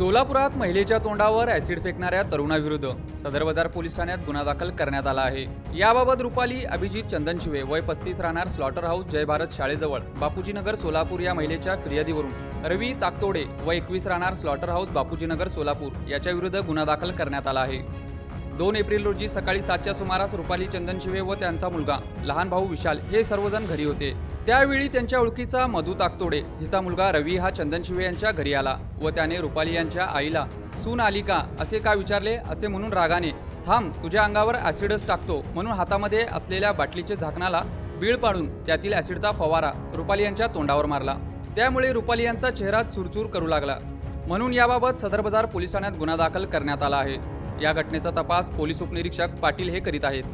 सोलापुरात महिलेच्या तोंडावर ऍसिड फेकणाऱ्या तरुणाविरुद्ध सदर बाजार पोलीस ठाण्यात गुन्हा दाखल करण्यात आला आहे. याबाबत रुपाली अभिजित चंदनशिवे वय पस्तीस राहणार स्लॉटर हाऊस जय भारत शाळेजवळ बापूजीनगर सोलापूर या महिलेच्या फिर्यादीवरून. रवी ताकतोडे व एकवीस राहणार स्लॉटर हाऊस बापूजीनगर सोलापूर याच्या विरुद्ध गुन्हा दाखल करण्यात आला आहे. दोन एप्रिल रोजी सकाळी सातच्या सुमारास रुपाली चंदनशिवे व त्यांचा मुलगा लहान भाऊ विशाल हे सर्वजण घरी होते. त्यावेळी त्यांच्या ओळखीचा मधु ताकतोडे. हिचा मुलगा रवी हा चंदनशिवे यांच्या घरी आला व त्याने रुपाली यांच्या आईला सून आली का? असे का विचारले? असे म्हणून रागाने. थांब तुझ्या अंगावर ॲसिडच टाकतो म्हणून हातामध्ये असलेल्या बाटलीचे झाकणाला बीळ पाडून त्यातील ॲसिडचा फवारा रुपाली यांच्या तोंडावर मारला. त्यामुळे रुपाली यांचा चेहरा चुरचूर करू लागला. म्हणून याबाबत सदर बाजार पोलीस ठाण्यात गुन्हा दाखल करण्यात आला आहे. या घटनेचा तपास पोलीस उपनिरीक्षक पाटील हे करीत आहेत.